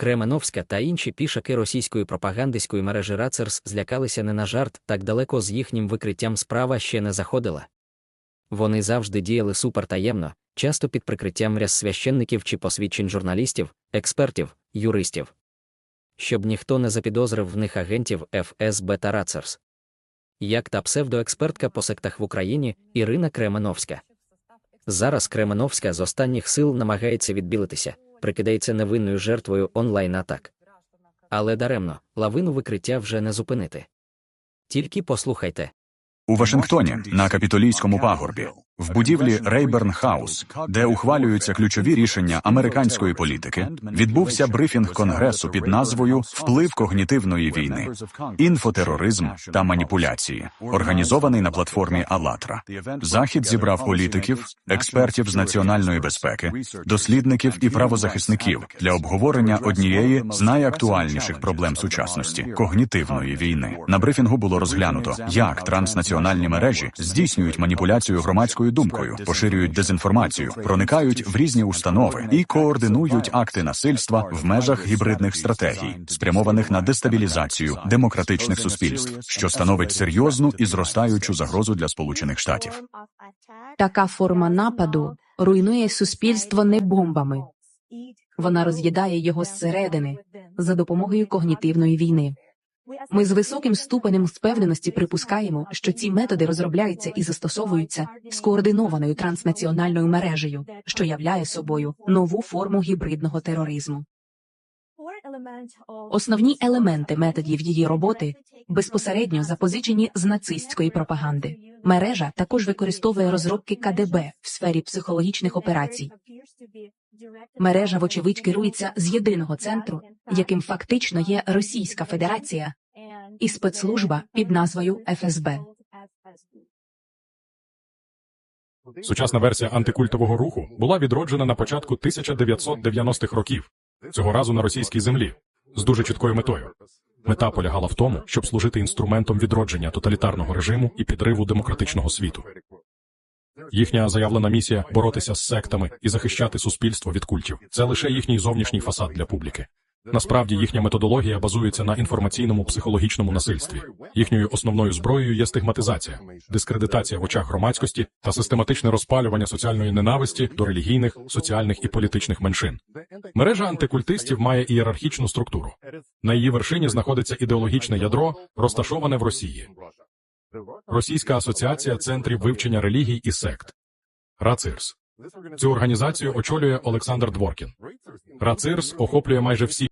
Кременовська та інші пішаки російської пропагандистської мережі Рацерс злякалися не на жарт, так далеко з їхнім викриттям справа ще не заходила. Вони завжди діяли супертаємно, часто під прикриттям ряс священників чи посвідчень журналістів, експертів, юристів. Щоб ніхто не запідозрив в них агентів ФСБ та Рацерс. Як та псевдоекспертка по сектах в Україні Ірина Кременовська. Зараз Кременовська з останніх сил намагається відбілитися, прикидається невинною жертвою онлайн-атак. Але даремно, лавину викриття вже не зупинити. Тільки послухайте. У Вашингтоні на капітолійському пагорбі, в будівлі Рейберн Хаус, де ухвалюються ключові рішення американської політики, відбувся брифінг конгресу під назвою Вплив когнітивної війни, інфотероризм та маніпуляції, організований на платформі АЛАТРА. Захід зібрав політиків, експертів з національної безпеки, дослідників і правозахисників для обговорення однієї з найактуальніших проблем сучасності когнітивної війни. На брифінгу було розглянуто, як транснаціональні мережі здійснюють маніпуляцію громадською думкою, поширюють дезінформацію, проникають в різні установи і координують акти насильства в межах гібридних стратегій, спрямованих на дестабілізацію демократичних суспільств, що становить серйозну і зростаючу загрозу для Сполучених Штатів. Така форма нападу руйнує суспільство не бомбами. Вона роз'їдає його зсередини за допомогою когнітивної війни. Ми з високим ступенем впевненості припускаємо, що ці методи розробляються і застосовуються скоординованою транснаціональною мережею, що являє собою нову форму гібридного тероризму. Основні елементи методів її роботи безпосередньо запозичені з нацистської пропаганди. Мережа також використовує розробки КДБ в сфері психологічних операцій. Мережа, вочевидь, керується з єдиного центру, яким фактично є Російська Федерація і спецслужба під назвою ФСБ. Сучасна версія антикультового руху була відроджена на початку 1990-х років, цього разу на російській землі, з дуже чіткою метою. Мета полягала в тому, щоб служити інструментом відродження тоталітарного режиму і підриву демократичного світу. Їхня заявлена місія боротися з сектами і захищати суспільство від культів. Це лише їхній зовнішній фасад для публіки. Насправді їхня методологія базується на інформаційному психологічному насильстві. Їхньою основною зброєю є стигматизація, дискредитація в очах громадськості та систематичне розпалювання соціальної ненависті до релігійних, соціальних і політичних меншин. Мережа антикультистів має ієрархічну структуру. На її вершині знаходиться ідеологічне ядро, розташоване в Росії. Російська асоціація центрів вивчення релігій і сект. РАЦИРС. Цю організацію очолює Олександр Дворкін. РАЦИРС охоплює майже всі